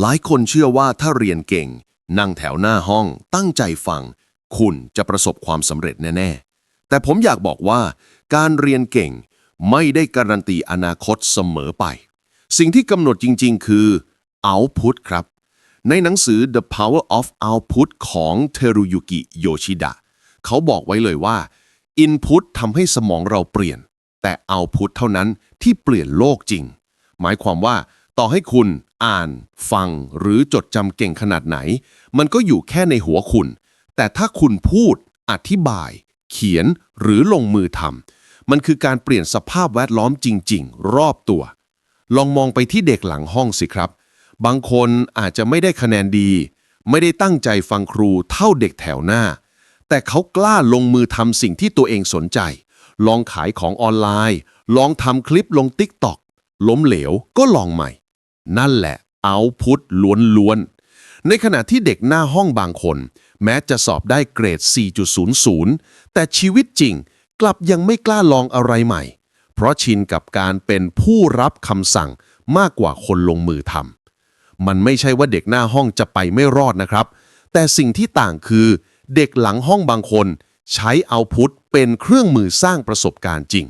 หลายคนเชื่อว่าถ้าเรียนเก่ง นั่งแถวหน้าห้อง ตั้งใจฟัง คุณจะประสบความสำเร็จแน่ๆ แต่ผมอยากบอกว่า การเรียนเก่งไม่ได้การันตีอนาคตเสมอไป สิ่งที่กำหนดจริงๆ คือ output ครับ ในหนังสือ The Power of Output ของเทรุยุกิโยชิดะเขาบอกไว้เลยว่า Input ทำให้สมองเราเปลี่ยน แต่ Output เท่านั้นที่เปลี่ยนโลกจริง หมายความว่าต่อให้คุณ อ่าน ฟังหรือจดจำเก่งขนาดไหน มันก็อยู่แค่ในหัวคุณ แต่ถ้าคุณพูด อธิบาย เขียนหรือลงมือทำมันคือการเปลี่ยนสภาพแวดล้อมจริง ๆ รอบตัว ลองมองไปที่เด็กหลังห้องสิครับ บางคนอาจจะไม่ได้คะแนนดี ไม่ได้ตั้งใจฟังครูเท่าเด็กแถวหน้า แต่เขากล้าลงมือทำสิ่งที่ตัวเองสนใจ ลองขายของออนไลน์ ลองทำคลิปลงติ๊กต็อกล้มเหลวก็ลองใหม่ นั่นแหละเอาพุทล้วนๆ ในขณะที่เด็กหน้าห้องบางคน แม้จะสอบได้เกรด 4.00 แต่ชีวิตจริงกลับยังไม่กล้าลองอะไรใหม่ เพราะชินกับการเป็นผู้รับคำสั่งมากกว่าคนลงมือทำมันไม่ใช่ว่าเด็กหน้าห้องจะไปไม่รอดนะครับ แต่สิ่งที่ต่างคือ เด็กหลังห้องบางคน ใช้เอาพุทเป็นเครื่องมือสร้างประสบการณ์จริง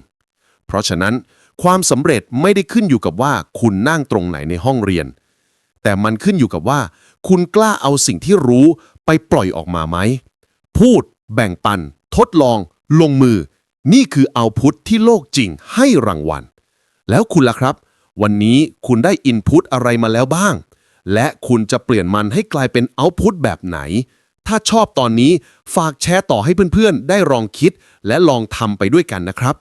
เพราะฉะนั้น ความสำเร็จไม่ได้ขึ้นอยู่กับว่าคุณนั่งตรงไหนในห้องเรียน แต่มันขึ้นอยู่กับว่า คุณกล้าเอาสิ่งที่รู้ไปปล่อยออกมาไหม พูด แบ่งปัน ทดลอง ลงมือ นี่คือเอาพุทที่โลกจริงให้รางวัล แล้วคุณล่ะครับ วันนี้คุณได้อินพุตอะไรมาแล้วบ้าง และคุณจะเปลี่ยนมันให้กลายเป็นเอาพุตแบบไหน ถ้าชอบตอนนี้ฝากแชร์ต่อให้เพื่อนๆ ได้ลองคิด และลองทำไปด้วยกันนะครับ